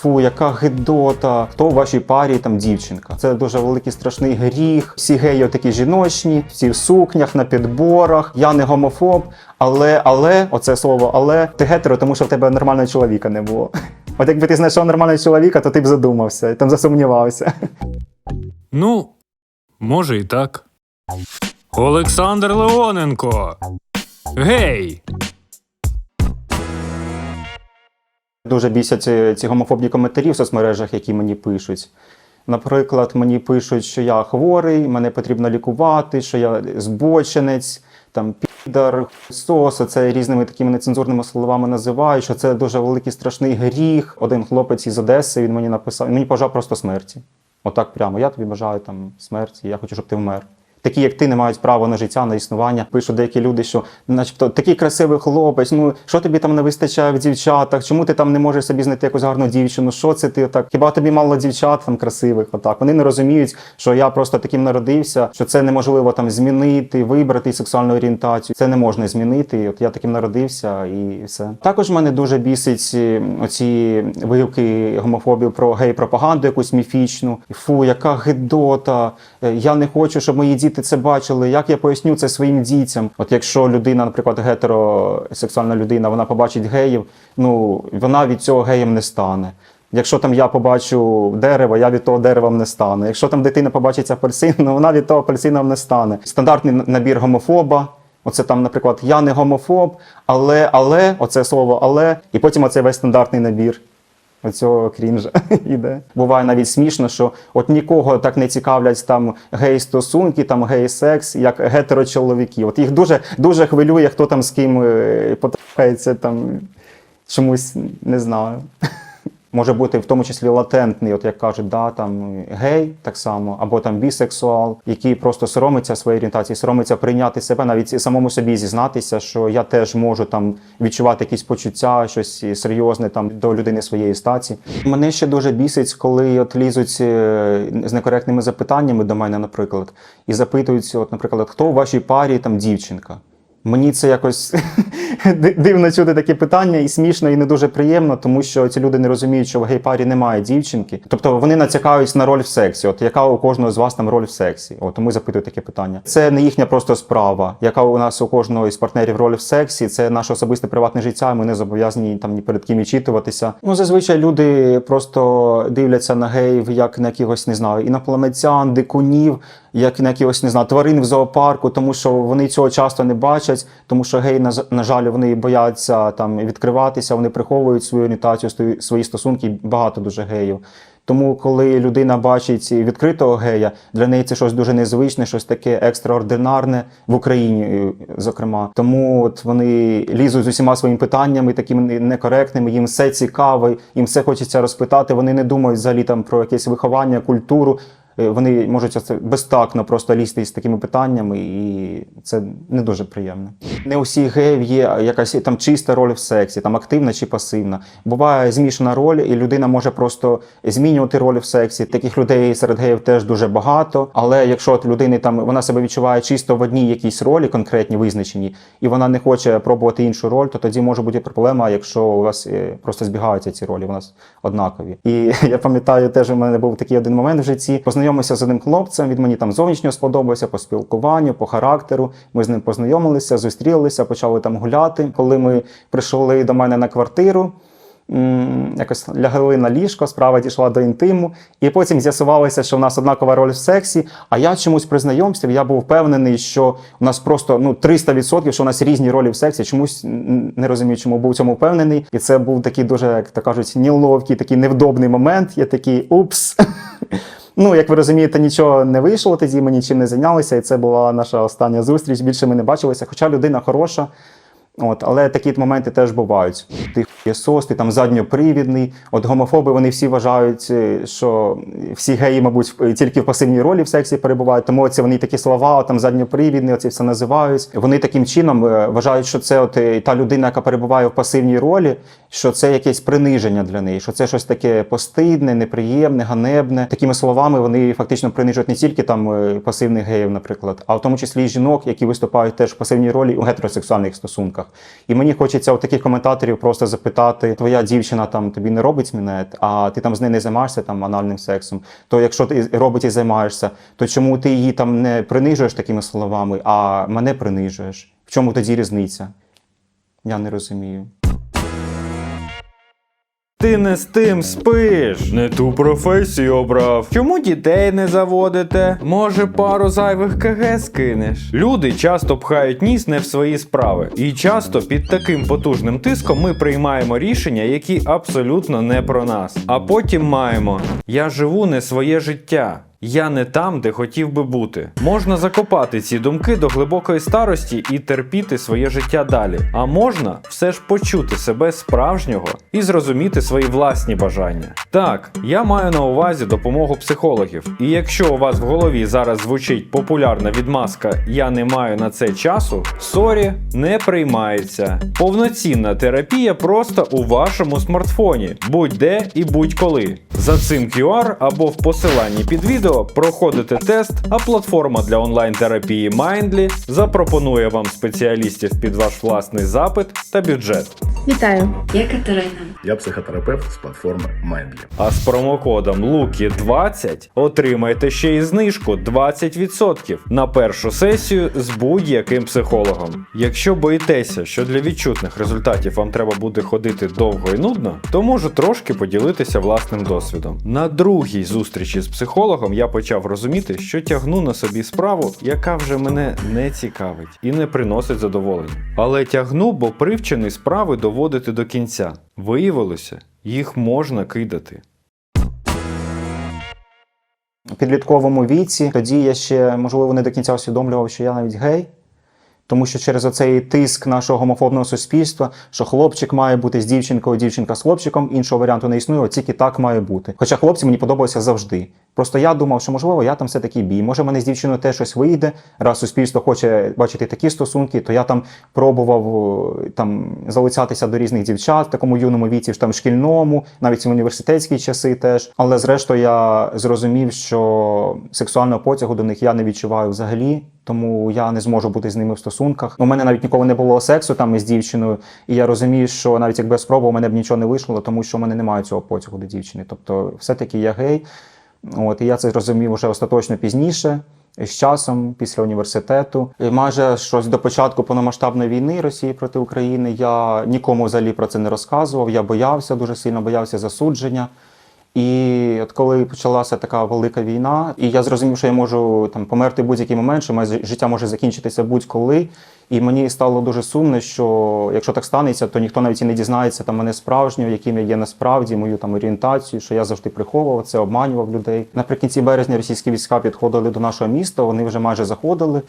Фу, яка гидота. Хто у вашій парі там дівчинка? Це дуже великий страшний гріх. Всі геї такі жіночні, всі в сукнях, на підборах. Я не гомофоб, але, але, оце слово але ти гетеро, тому що в тебе нормального чоловіка не було. От якби ти знайшов нормального чоловіка, то ти б задумався, і там засумнівався. Ну, може і так. Олександр Леоненко. Гей! Дуже бісять ці, ці гомофобні коментарі в соцмережах, які мені пишуть. Наприклад, мені пишуть, що я хворий, мене потрібно лікувати, що я збочинець, там підар, сос, це різними такими нецензурними словами називають, що це дуже великий страшний гріх. Один хлопець із Одеси він мені написав, він мені бажав просто смерті. Отак прямо. Я тобі бажаю там смерті, я хочу, щоб ти вмер. Такі, як ти, не мають права на життя, на існування. Пишуть деякі люди, що, начебто, такий красивий хлопець. Ну що тобі там не вистачає в дівчатах? Чому ти там не можеш собі знайти якусь гарну дівчину? Що це ти так? Хіба тобі мало дівчат там красивих? Отак вони не розуміють, що я просто таким народився, що це неможливо там змінити, вибрати сексуальну орієнтацію. Це не можна змінити. От я таким народився і все. Також мене дуже бісить е, оці вигуки гомофобів про гей-пропаганду, якусь міфічну. Фу, яка гидота. Е, Я не хочу, щоб мої діти це бачили. Як я поясню це своїм дітям? От якщо людина, наприклад, гетеросексуальна людина, вона побачить геїв, ну вона від цього геєм не стане. Якщо там я побачу дерево, я від того деревом не стану. Якщо там дитина побачить апельсин, ну вона від того апельсином не стане. Стандартний набір гомофоба. Оце там, наприклад, я не гомофоб, але, але, оце слово але, і потім оцей весь стандартний набір. Оцього крінжа іде. Буває навіть смішно, що от нікого так не цікавлять там гей-стосунки, там гей-секс, як гетерочоловіки. От їх дуже дуже хвилює, хто там з ким е, потрапляється там чомусь не знаю. Може бути в тому числі латентний, от як кажуть, да, там гей так само, або там бісексуал, який просто соромиться своєї орієнтації, соромиться прийняти себе, навіть і самому собі зізнатися, що я теж можу там відчувати якісь почуття, щось серйозне там до людини своєї статі. Мене ще дуже бісить, коли от лізуть е, з некоректними запитаннями до мене, наприклад, і запитують, от, наприклад, хто у вашій парі там дівчинка. Мені це якось дивно чути такі питання, і смішно, і не дуже приємно, тому що ці люди не розуміють, що в гей-парі немає дівчинки. Тобто вони натякають на роль в сексі. От яка у кожного з вас там роль в сексі? От тому запитують таке питання. Це не їхня просто справа, яка у нас у кожного із партнерів роль в сексі. Це наше особисте приватне життя. Ми не зобов'язані там ні перед ким відчитуватися. Ну зазвичай люди просто дивляться на геїв як на якихось не знаю, інопланетян, дикунів, як на якихось не знаю, тварин в зоопарку, тому що вони цього часто не бачать, тому що геї, на, на жаль, вони бояться там відкриватися, вони приховують свою орієнтацію, свої стосунки. Багато дуже геїв. Тому, коли людина бачить відкритого гея, для неї це щось дуже незвичне, щось таке екстраординарне в Україні, е, зокрема. Тому от вони лізуть з усіма своїми питаннями, такими некоректними. Їм все цікаво, їм все хочеться розпитати. Вони не думають взагалі там про якесь виховання, культуру. Е, Вони можуть це безтакно просто лізти з такими питаннями, і це не дуже приємно. Не у всіх геїв є якась там чиста роль в сексі, там активна чи пасивна. Буває змішана роль, і людина може просто змінювати роль в сексі. Таких людей серед геїв теж дуже багато. Але якщо от людини там вона себе відчуває чисто в одній якійсь ролі, конкретні визначені, і вона не хоче пробувати іншу роль, то тоді може бути проблема, якщо у вас е, просто збігаються ці ролі, у нас однакові. І я пам'ятаю, теж у мене був такий один момент в житті. Познайомився з одним хлопцем. Він мені там зовнішньо сподобався по спілкуванню, по характеру. Ми з ним познайомилися, зустрілися, почали там гуляти. Коли ми прийшли до мене на квартиру. Якось лягли на ліжко, справа дійшла до інтиму, і потім з'ясувалося, що в нас однакова роль в сексі. А я чомусь при знайомстві я був впевнений, що у нас просто ну 300%, що у нас різні ролі в сексі. Чомусь не розумію, чому був цьому впевнений. І це був такий дуже, як то кажуть, неловкий, такий невдобний момент. Я такий упс. Ну, як ви розумієте, нічого не вийшло тоді, ми нічим не зайнялися, і це була наша остання зустріч. Більше ми не бачилися. Хоча людина хороша, От, але такі моменти теж бувають. Ти єсос, ти там задньопривідний. От гомофоби вони всі вважають, е, що всі геї, мабуть, в- тільки в пасивній ролі в сексі перебувають. Тому оці вони такі слова, там задньопривідний, оці все називають. Вони таким чином е, вважають, що це от е, та людина, яка перебуває в пасивній ролі, що це якесь приниження для неї, що це щось таке постидне, неприємне, ганебне. Такими словами вони фактично принижують не тільки там е, пасивних геїв, наприклад, а в тому числі і жінок, які виступають теж в пасивній ролі у гетеросексуальних стосунках. Стосунках. І мені хочеться у таких коментаторів просто запитати: твоя дівчина там тобі не робить мінет, а ти там з нею не займаєшся там анальним сексом. То якщо ти робить і займаєшся, то чому ти її там не принижуєш такими словами, а мене принижуєш? В чому тоді різниця? Я не розумію. Ти не з тим спиш. Не ту професію обрав. Чому дітей не заводите? Може, пару зайвих КГ скинеш? Люди часто пхають ніс не в свої справи. І часто під таким потужним тиском ми приймаємо рішення, які абсолютно не про нас. А потім маємо: я живу не своє життя. Я не там, де хотів би бути. Можна закопати ці думки до глибокої старості і терпіти своє життя далі. А можна все ж почути себе справжнього і зрозуміти свої власні бажання. Так, я маю на увазі допомогу психологів. І якщо у вас в голові зараз звучить популярна відмазка Я не маю на це часу, сорі, не приймається. Повноцінна терапія просто у вашому смартфоні, будь-де і будь-коли. За цим QR або в посиланні під відео проходите тест, а платформа для онлайн-терапії Mindly запропонує вам спеціалістів під ваш власний запит та бюджет. Вітаю! Я Катерина. Я психотерапевт з платформи Mindly. А з промокодом LUKI20 отримайте ще й знижку 20% на першу сесію з будь-яким психологом. Якщо боїтеся, що для відчутних результатів вам треба буде ходити довго і нудно, то можу трошки поділитися власним досвідом. На другій зустрічі з психологом я почав розуміти, що тягну на собі справу, яка вже мене не цікавить і не приносить задоволення. Але тягну, бо привчений справи доводити до кінця. Виявилося, їх можна кидати. У підлітковому віці тоді я ще, можливо, не до кінця усвідомлював, що я навіть гей. Тому що через оцей тиск нашого гомофобного суспільства, що хлопчик має бути з дівчинкою, дівчинка з хлопчиком, іншого варіанту не існує, тільки так має бути. Хоча хлопці мені подобалися завжди. Просто я думав, що можливо я там все таки бій. Може, мене з дівчиною теж щось вийде. Раз суспільство хоче бачити такі стосунки, то я там пробував е, там залицятися до різних дівчат в такому юному віці, там шкільному, навіть в університетські часи теж. Але зрештою я зрозумів, що сексуального потягу до них я не відчуваю взагалі. Тому я не зможу бути з ними в стосунках. У мене навіть ніколи не було сексу там із дівчиною, і я розумію, що навіть якби я спробував, у мене б нічого не вийшло, тому що в мене немає цього потягу до дівчини. Тобто, все-таки я гей. От і я це зрозумів вже остаточно пізніше. З часом, після університету, і майже щось до початку повномасштабної війни Росії проти України я нікому взагалі про це не розказував. Я боявся, дуже сильно боявся засудження. І от коли почалася така велика війна, і я зрозумів, що я можу там померти будь-який момент, що моє життя може закінчитися будь-коли. І мені стало дуже сумно, що якщо так станеться, то ніхто навіть і не дізнається там мене справжнього, яким я є насправді, мою там орієнтацію, що я завжди приховував це, обманював людей. Наприкінці березня російські війська підходили до нашого міста, вони вже майже заходили.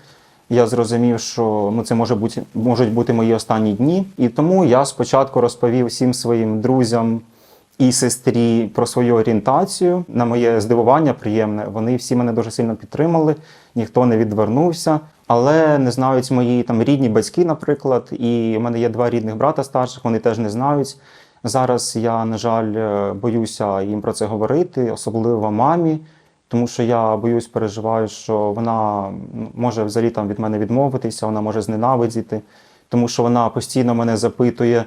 Я зрозумів, що ну це може бути можуть бути мої останні дні. І тому я спочатку розповів всім своїм друзям і сестрі про свою орієнтацію. На моє здивування приємне. Вони всі мене дуже сильно підтримали, ніхто не відвернувся. Але не знають мої там рідні батьки, наприклад, і в мене є два рідних брата старших, вони теж не знають. Зараз я, на жаль, е, боюся їм про це говорити, особливо мамі, тому що я боюсь, переживаю, що вона може взагалі там від мене відмовитися, вона може зненавидіти, тому що вона постійно мене запитує.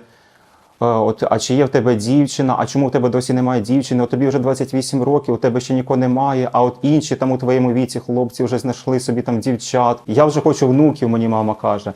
От, а чи є в тебе дівчина? А чому в тебе досі немає дівчини? От тобі вже 28 років, у тебе ще нікого немає. А от інші там у твоєму віці хлопці вже знайшли собі там дівчат. Я вже хочу внуків, мені мама каже.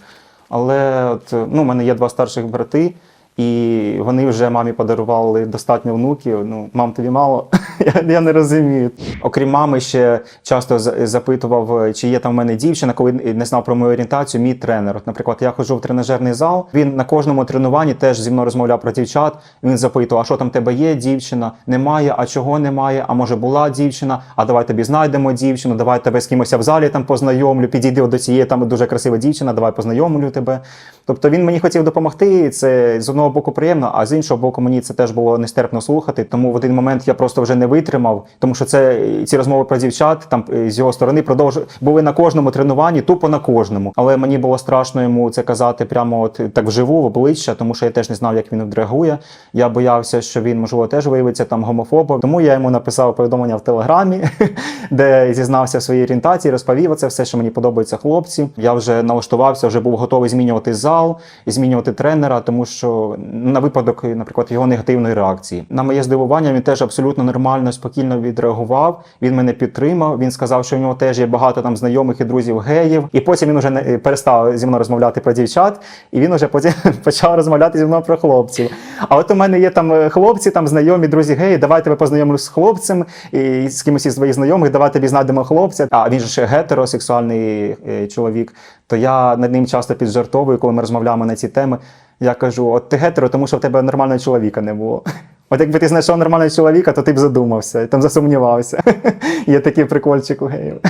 Але от, ну, у мене є два старших брати, і вони вже мамі подарували достатньо внуків. Ну, мам, тобі мало? я, я не розумію. Окрім мами, ще часто запитував, чи є там в мене дівчина, коли не знав про мою орієнтацію, мій тренер. От, наприклад, я ходжу в тренажерний зал. Він на кожному тренуванні теж зі мною розмовляв про дівчат. Він запитував, а що там тебе є дівчина? Немає, а чого немає? А може була дівчина? А давай тобі знайдемо дівчину, давай тебе з кимось в залі там познайомлю. Підійди до цієї там дуже красива дівчина, давай познайомлю тебе. Тобто він мені хотів допомогти. Це з одного одного боку приємно, а з іншого боку, мені це теж було нестерпно слухати. Тому в один момент я просто вже не витримав, тому що це ці розмови про дівчат там е, з його сторони продовж були на кожному тренуванні, тупо на кожному. Але мені було страшно йому це казати прямо от так вживу, в обличчя, тому що я теж не знав, як він відреагує. Я боявся, що він можливо теж виявиться там гомофобом. Тому я йому написав повідомлення в телеграмі, де зізнався в своїй орієнтації, розповів це все, що мені подобаються хлопці. Я вже налаштувався, вже був готовий змінювати зал, змінювати тренера, тому що на випадок, наприклад, його негативної реакції. На моє здивування, він теж абсолютно нормально, спокійно відреагував. Він мене підтримав. Він сказав, що в нього теж є багато там знайомих і друзів геїв. І потім він вже не перестав зі мною розмовляти про дівчат, і він вже потім почав розмовляти зі мною про хлопців. А от у мене є там е, хлопці, там знайомі, друзі геї, давай тебе познайомлю з хлопцем і з кимось із твоїх знайомих, давай тобі знайдемо хлопця. А він же ще гетеросексуальний е, чоловік. То я над ним часто піджартовую, коли ми розмовляємо на ці теми. Я кажу: от ти гетеро, тому що в тебе нормального чоловіка не було. От якби ти знайшов нормального чоловіка, то ти б задумався, і там засумнівався. Є такий прикольчик у геїв.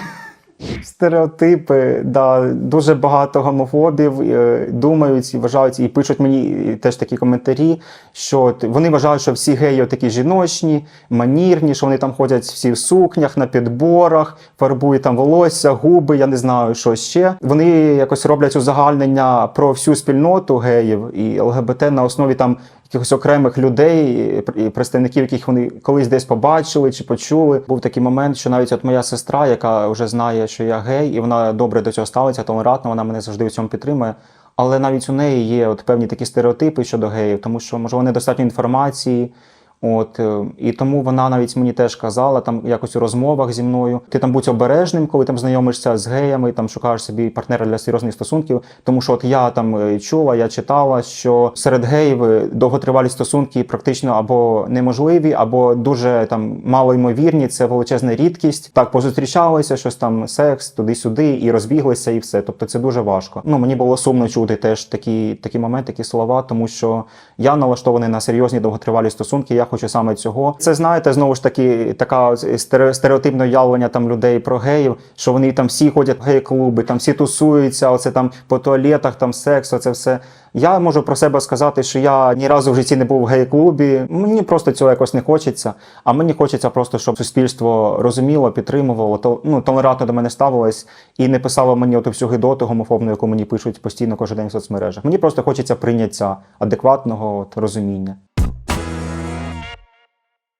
Стереотипи, да, дуже багато гомофобів е, думають і вважають, і пишуть мені теж такі коментарі, що вони вважають, що всі геї такі жіночні, манірні, що вони там ходять всі в сукнях, на підборах, фарбують там волосся, губи, я не знаю, що ще. Вони якось роблять узагальнення про всю спільноту геїв і ЛГБТ на основі там якихось окремих людей, і представників, яких вони колись десь побачили чи почули. Був такий момент, що навіть от моя сестра, яка вже знає, що я гей, і вона добре до цього ставиться, толерантно, вона мене завжди в цьому підтримує. Але навіть у неї є от певні такі стереотипи щодо геїв, тому що можливо недостатньо інформації. От е, і тому вона навіть мені теж казала там якось у розмовах зі мною. Ти там будь обережним, коли там знайомишся з геями, там шукаєш собі партнера для серйозних стосунків. Тому що от я там е, чула, я читала, що серед геїв е, довготривалі стосунки практично або неможливі, або дуже там малоймовірні. Це величезна рідкість. Так позустрічалися, щось там секс туди-сюди, і розбіглися, і все. Тобто це дуже важко. Ну мені було сумно чути теж такі, такі моменти, такі слова, тому що я налаштований на серйозні довготривалі стосунки. Я хочу саме цього. Це знаєте, знову ж таки, така стере- стереотипне уявлення там людей про геїв, що вони там всі ходять в гей-клуби, там всі тусуються, оце там по туалетах, там секс, оце все. Я можу про себе сказати, що я ні разу в житті не був в гей-клубі. Мені просто цього якось не хочеться. А мені хочеться просто, щоб суспільство розуміло, підтримувало, то ну толерантно до мене ставилось і не писало мені оту всю гидоту гомофобну, яку мені пишуть постійно кожен день в соцмережах. Мені просто хочеться прийняття адекватного от, розуміння.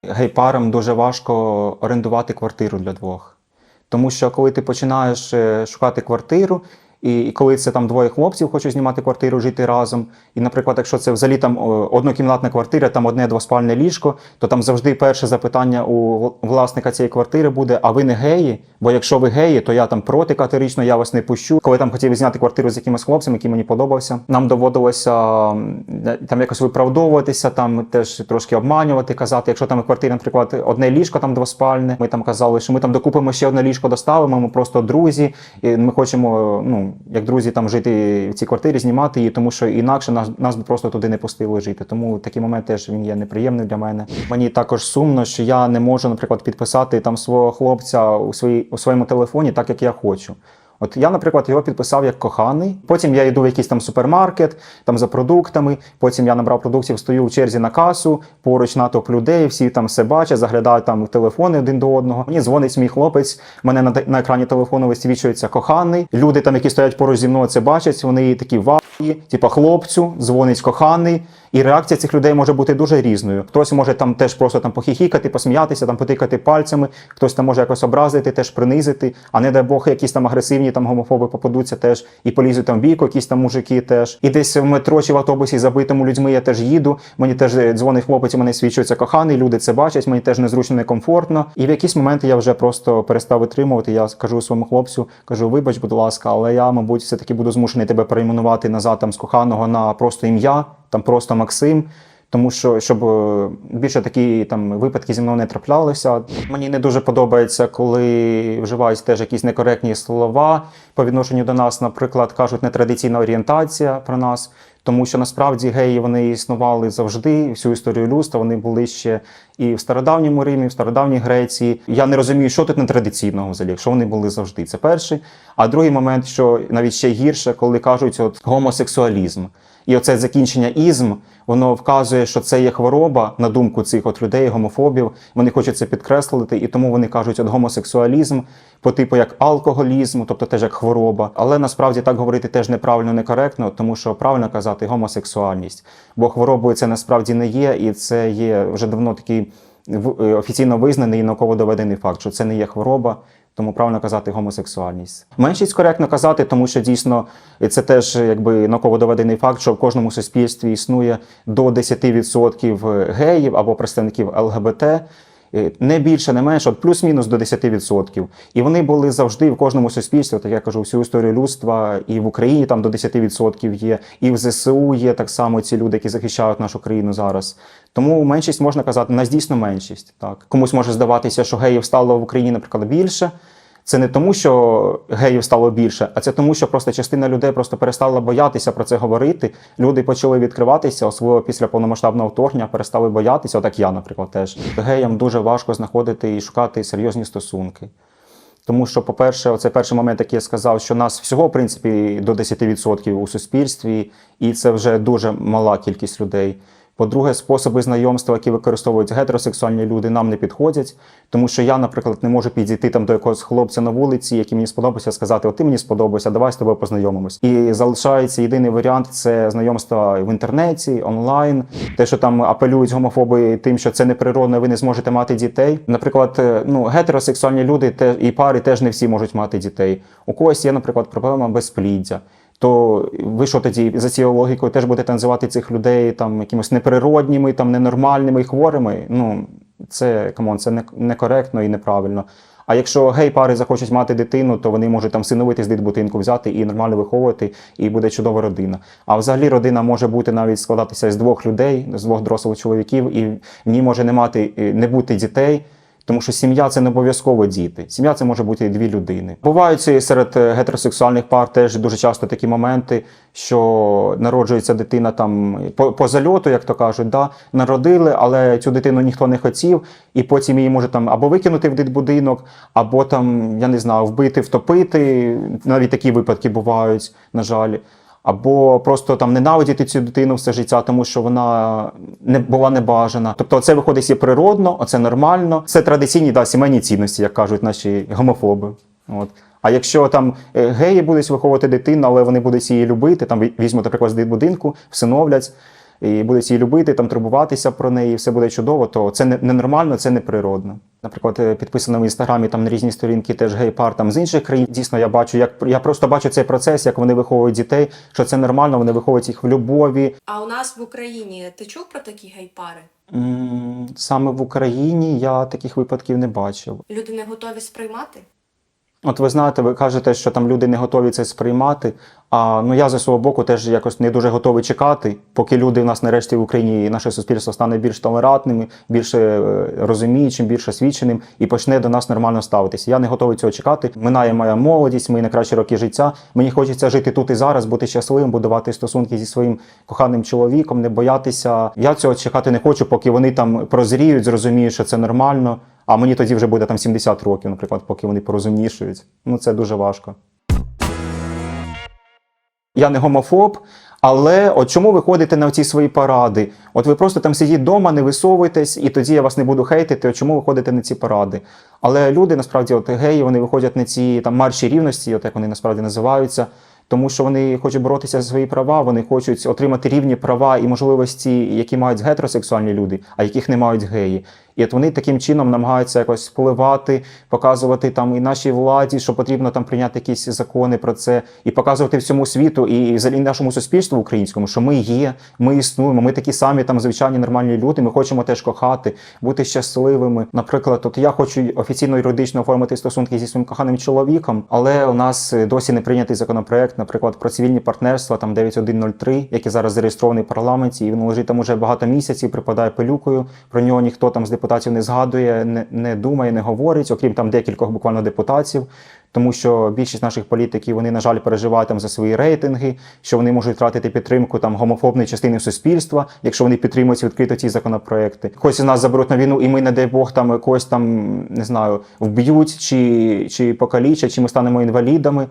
Гей-парам дуже важко орендувати квартиру для двох. Тому що коли ти починаєш е, шукати квартиру, і, коли це там двоє хлопців хочуть знімати квартиру, жити разом. І, наприклад, якщо це взагалі там однокімнатна квартира, там одне двоспальне ліжко, то там завжди перше запитання у власника цієї квартири буде: а ви не геї? Бо якщо ви геї, то я там проти категорично, я вас не пущу. Коли там хотів зняти квартиру з якимось хлопцем, який мені подобався, нам доводилося там якось виправдовуватися, там теж трошки обманювати, казати, якщо там в квартирі, наприклад, одне ліжко там двоспальне, ми там казали, що ми там докупимо ще одне ліжко, доставимо, ми просто друзі, і ми хочемо, ну як друзі, там жити в цій квартирі, знімати її, тому що інакше нас нас би просто туди не пустили жити. Тому такий момент теж він є неприємний для мене. Мені також сумно, що я не можу, наприклад, підписати там свого хлопця у своїй у своєму телефоні, так як я хочу. От я, наприклад, його підписав як коханий. Потім я йду в якийсь там супермаркет, там за продуктами. Потім я набрав продуктів, стою в черзі на касу, поруч натовп людей, всі там все бачать, заглядають там в телефони один до одного. Мені дзвонить мій хлопець. Мене на, на екрані телефону висвічується коханий. Люди там, які стоять поруч зі мною, це бачать. Вони такі ваї, типа хлопцю, дзвонить коханий. І реакція цих людей може бути дуже різною. Хтось може там теж просто там похихікати, посміятися, там потикати пальцями, хтось там може якось образити, теж принизити, а не дай Бог, якісь там агресивні там гомофоби попадуться теж і полізуть там в бійку, якісь там мужики теж. І десь в метро чи в автобусі забитому людьми я теж їду. Мені теж дзвонить хлопець, у мене свідчується коханий, люди це бачать, мені теж незручно, некомфортно. І в якісь моменти я вже просто перестав витримувати. Я кажу своєму хлопцю, кажу, вибач, будь ласка, але я, мабуть, все таки буду змушений тебе перейменувати назад там з коханого на просто ім'я там просто Максим. Тому що щоб е, більше такі там випадки зі мною не траплялися. Мені не дуже подобається, коли вживають теж якісь некоректні слова по відношенню до нас. Наприклад, кажуть нетрадиційна орієнтація про нас, тому що насправді геї вони існували завжди всю історію людства. Вони були ще і в стародавньому Римі, і в стародавній Греції. Я не розумію, що тут нетрадиційного взагалі, якщо вони були завжди. Це перший. А другий момент, що навіть ще гірше, коли кажуть от гомосексуалізм. І оце закінчення ізм, воно вказує, що це є хвороба на думку цих от людей, гомофобів. Вони хочуть це підкреслити, і тому вони кажуть, от гомосексуалізм по типу як алкоголізм, тобто теж як хвороба. Але насправді так говорити теж неправильно, некоректно, тому що правильно казати гомосексуальність. Бо хворобою це насправді не є, і це є вже давно такий офіційно визнаний і науково доведений факт, що це не є хвороба. Тому правильно казати гомосексуальність. Меншість коректно казати, тому що дійсно це теж якби науково доведений факт, що в кожному суспільстві існує до 10% геїв або представників ЛГБТ. Е, Не більше, не менше, от плюс-мінус до 10%. І вони були завжди в кожному суспільстві, так я кажу, всю історію людства, і в Україні там до 10% є, і в ЗСУ є так само ці люди, які захищають нашу країну зараз. Тому меншість можна казати, нас дійсно меншість. Так. Комусь може здаватися, що геїв стало в Україні, наприклад, більше. Це не тому, що геїв стало більше, а це тому, що просто частина людей просто перестала боятися про це говорити. Люди почали відкриватися, особливо після повномасштабного вторгнення, перестали боятися. Отак я, наприклад, теж геям дуже важко знаходити і шукати серйозні стосунки. Тому що, по-перше, оце перший момент, який я сказав, що нас всього, в принципі, до 10% у суспільстві, і це вже дуже мала кількість людей. По-друге, способи знайомства, які використовують гетеросексуальні люди, нам не підходять, тому що я, наприклад, не можу підійти там до якогось хлопця на вулиці, який мені сподобався, сказати: От ти мені сподобався, давай з тобою познайомимось. І залишається єдиний варіант це знайомство в інтернеті, онлайн. Те, що там апелюють гомофоби тим, що це неприродно, ви не зможете мати дітей. Наприклад, ну гетеросексуальні люди те і пари теж не всі можуть мати дітей. У когось є, наприклад, проблема безпліддя. То ви що тоді за цією логікою теж будете називати цих людей там якимось неприродніми, там ненормальними і хворими? Ну це камон, це не- некоректно і неправильно. А якщо гей-пари захочуть мати дитину, то вони можуть там синовити з дитбудинку взяти і нормально виховувати, і буде чудова родина. А взагалі родина може бути навіть складатися з двох людей, з двох дорослих чоловіків, і в ній може не мати не бути дітей. Тому що сім'я це не обов'язково діти. Сім'я це може бути і дві людини. Бувають серед е, гетеросексуальних пар теж дуже часто такі моменти, що народжується дитина там по, по зальоту, як то кажуть, да, народили, але цю дитину ніхто не хотів, і потім її може там або викинути в дитбудинок, або там, я не знаю, вбити, втопити. Навіть такі випадки бувають, на жаль. Або просто там ненавидіти цю дитину все життя, тому що вона не була небажана. Тобто, це виходить і природно, оце нормально. Це традиційні да, сімейні цінності, як кажуть наші гомофоби. От. А якщо там е, геї будуть виховувати дитину, але вони будуть її любити, там візьмуть, наприклад, з дитбудинку, всиновлять, і будуть її любити, там турбуватися про неї, все буде чудово, то це не- ненормально, це неприродно. Наприклад, е, підписано в інстаграмі там на різні сторінки теж гей-пар там з інших країн. Дійсно, я бачу, як я просто бачу цей процес, як вони виховують дітей, що це нормально, вони виховують їх в любові. А у нас в Україні ти чув про такі гей-пари? Саме в Україні я таких випадків не бачив. Люди не готові сприймати? От ви знаєте, ви кажете, що там люди не готові це сприймати. А ну я за свого боку теж якось не дуже готовий чекати, поки люди в нас нарешті в Україні і наше суспільство стане більш толерантними, більше е, розуміючим, більш освіченим і почне до нас нормально ставитися. Я не готовий цього чекати. Минає моя молодість, мої найкращі роки життя. Мені хочеться жити тут і зараз, бути щасливим, будувати стосунки зі своїм коханим чоловіком, не боятися. Я цього чекати не хочу, поки вони там прозріють, зрозуміють, що це нормально. А мені тоді вже буде там 70 років, наприклад, поки вони порозумнішують. Ну це дуже важко. Я не гомофоб, але от чому ви ходите на ці свої паради? От ви просто там сидіть вдома, не висовуйтесь, і тоді я вас не буду хейтити. От чому ви ходите на ці паради? Але люди насправді, от геї, вони виходять на ці там марші рівності, от як вони насправді називаються. Тому що вони хочуть боротися за свої права, вони хочуть отримати рівні права і можливості, які мають гетеросексуальні люди, а яких не мають геї. І от вони таким чином намагаються якось впливати, показувати там і нашій владі, що потрібно там прийняти якісь закони про це, і показувати всьому світу і взагалі нашому суспільству українському, що ми є, ми існуємо, ми такі самі там звичайні нормальні люди. Ми хочемо теж кохати, бути щасливими. Наприклад, от я хочу офіційно юридично оформити стосунки зі своїм коханим чоловіком, але у нас досі не прийнятий законопроект, наприклад, про цивільні партнерства, там 9103, який зараз зареєстрований в парламенті, і він лежить там уже багато місяців, припадає пилюкою. Про нього ніхто там з депутатів не згадує, не, не думає, не говорить, окрім там декількох буквально депутатів. Тому що більшість наших політиків вони, на жаль, переживають там за свої рейтинги, що вони можуть втратити підтримку там гомофобної частини суспільства, якщо вони підтримують відкрито ці законопроекти. Когось нас заберуть на війну, і ми, не дай Бог, там когось там не знаю, вб'ють чи, чи покалічать, чи ми станемо інвалідами.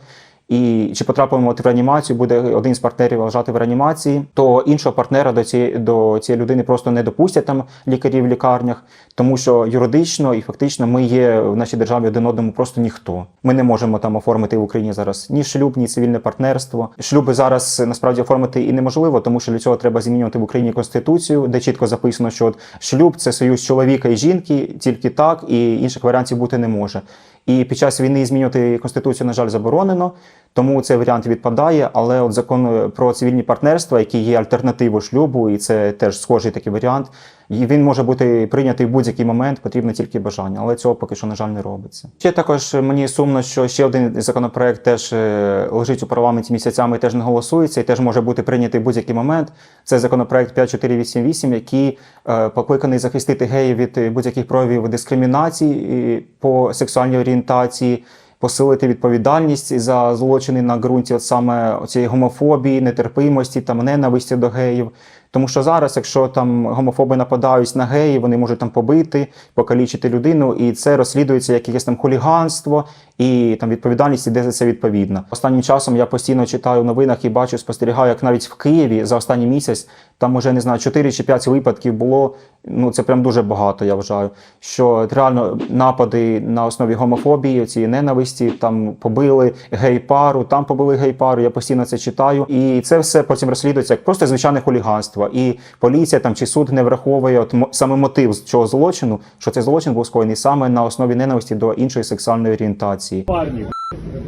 І чи потрапимо в реанімацію, буде один з партнерів лежати в реанімації, то іншого партнера до цієї до цієї людини просто не допустять там лікарі в лікарнях, тому що юридично і фактично ми є в нашій державі один одному просто ніхто. Ми не можемо там оформити в Україні зараз ні шлюб, ні цивільне партнерство. Шлюби зараз насправді оформити і неможливо, тому що для цього треба змінювати в Україні конституцію, де чітко записано, що от шлюб це союз чоловіка і жінки, тільки так, і інших варіантів бути не може. І під час війни змінювати конституцію, на жаль, заборонено, тому цей варіант відпадає. Але от закон про цивільні партнерства, який є альтернативою шлюбу, і це теж схожий такий варіант. І він може бути прийнятий в будь-який момент, потрібно тільки бажання, але цього поки що, на жаль, не робиться. Ще також мені сумно, що ще один законопроект теж е, лежить у парламенті місяцями, і теж не голосується, і теж може бути прийнятий в будь-який момент. Це законопроект 5488, який е, покликаний захистити геїв від будь-яких проявів дискримінації е, по сексуальній орієнтації. Посилити відповідальність за злочини на ґрунті от саме цієї гомофобії, нетерпимості там ненависті до геїв. Тому що зараз, якщо там гомофоби нападають на геїв, вони можуть там побити, покалічити людину, і це розслідується як якесь там хуліганство, і там відповідальність іде за це відповідно. Останнім часом я постійно читаю в новинах і бачу, спостерігаю, як навіть в Києві за останній місяць там уже не знаю 4 чи 5 випадків було. Ну це прям дуже багато, я вважаю. Що реально напади на основі гомофобії, цієї ненависті, там побили гей-пару, там побили гей-пару. Я постійно це читаю, і це все потім розслідується як просто звичайне хуліганство. І поліція там чи суд не враховує от саме мотив цього злочину, що цей злочин був скоєний саме на основі ненависті до іншої сексуальної орієнтації. Парні,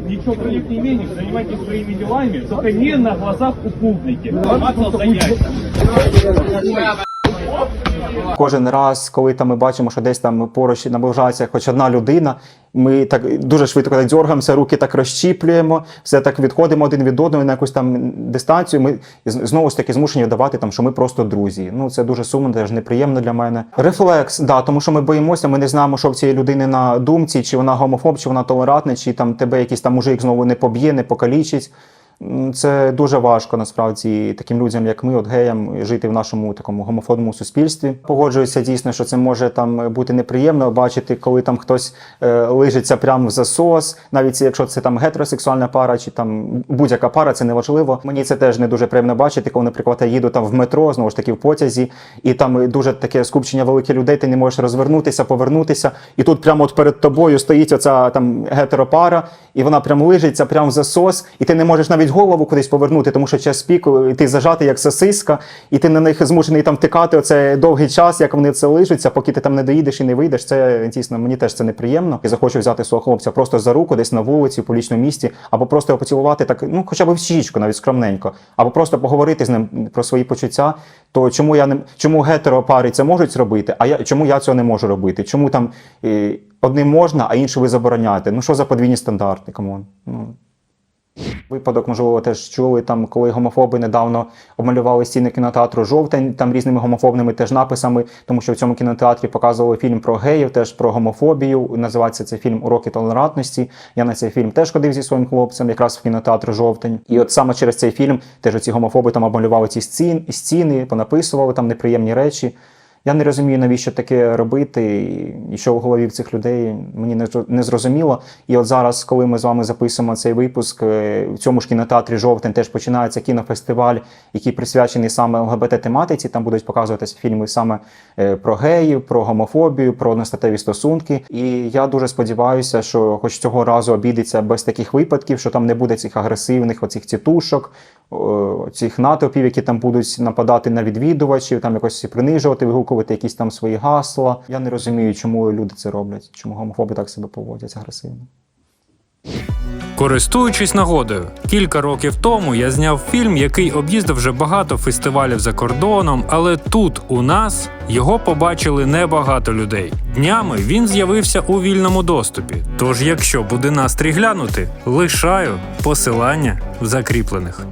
нічого против не имеешь, займайтеся своїми ділами, тільки не на глазах у публики. Кожен раз, коли там ми бачимо, що десь там поруч наближається хоч одна людина, ми так дуже швидко так дергаємося, руки так розщіплюємо, все так відходимо один від одного на якусь там дистанцію. Ми знову ж таки змушені вдавати там, що ми просто друзі. Ну це дуже сумно, теж неприємно для мене. Рефлекс, да, тому що ми боїмося, ми не знаємо, що в цієї людини на думці, чи вона гомофоб, чи вона толерантна, чи там тебе якийсь там мужик знову не поб'є, не покалічить. Це дуже важко насправді таким людям, як ми, от геям, жити в нашому такому гомофобному суспільстві. Погоджуюся дійсно, що це може там бути неприємно бачити, коли там хтось е, лижиться прямо в засос, навіть якщо це там гетеросексуальна пара чи там будь-яка пара, це неважливо. Мені це теж не дуже приємно бачити, коли, наприклад, я їду там в метро, знову ж таки в потязі, і там дуже таке скупчення великих людей, ти не можеш розвернутися, повернутися, і тут прямо от перед тобою стоїть оця там гетеропара, і вона прям лижиться прямо в засос, і ти не можеш навіть голову кудись повернути, тому що час піку і ти зажатий як сосиска, і ти на них змушений там втикати оце довгий час, як вони це лижуться, поки ти там не доїдеш і не вийдеш. Це дійсно мені теж це неприємно. І захочу взяти свого хлопця просто за руку, десь на вулиці, в публічному місті, або просто його поцілувати так, ну хоча б в щічку, навіть скромненько, або просто поговорити з ним про свої почуття. То чому я не чому гетеропари це можуть зробити, а я чому я цього не можу робити? Чому там е, одним можна, а іншим ви забороняєте? Ну що за подвійні стандарти? Камон. Ну. Випадок, можливо, теж чули там, коли гомофоби недавно обмалювали стіни кінотеатру жовтень, там різними гомофобними теж написами, тому що в цьому кінотеатрі показували фільм про геїв, теж про гомофобію. Називається цей фільм Уроки толерантності. Я на цей фільм теж ходив зі своїм хлопцем, якраз в кінотеатр жовтень. І от саме через цей фільм теж оці гомофоби там обмалювали ці стін, стіни, понаписували там неприємні речі. Я не розумію, навіщо таке робити, і що в голові в цих людей мені не зро- не зрозуміло. І от зараз, коли ми з вами записуємо цей випуск, е, в цьому ж кінотеатрі жовтень теж починається кінофестиваль, який присвячений саме ЛГБТ-тематиці. Там будуть показуватися фільми саме е, про геїв, про гомофобію, про одностатеві стосунки. І я дуже сподіваюся, що хоч цього разу обійдеться без таких випадків, що там не буде цих агресивних оцих тітушок, о, цих натовпів, які там будуть нападати на відвідувачів, там якось принижувати, вигукувати якісь там свої гасла. Я не розумію, чому люди це роблять, чому гомофоби так себе поводять агресивно. Користуючись нагодою, кілька років тому я зняв фільм, який об'їздив вже багато фестивалів за кордоном, але тут у нас його побачили небагато людей. Днями він з'явився у вільному доступі. Тож, якщо буде настрій глянути, лишаю посилання в закріплених.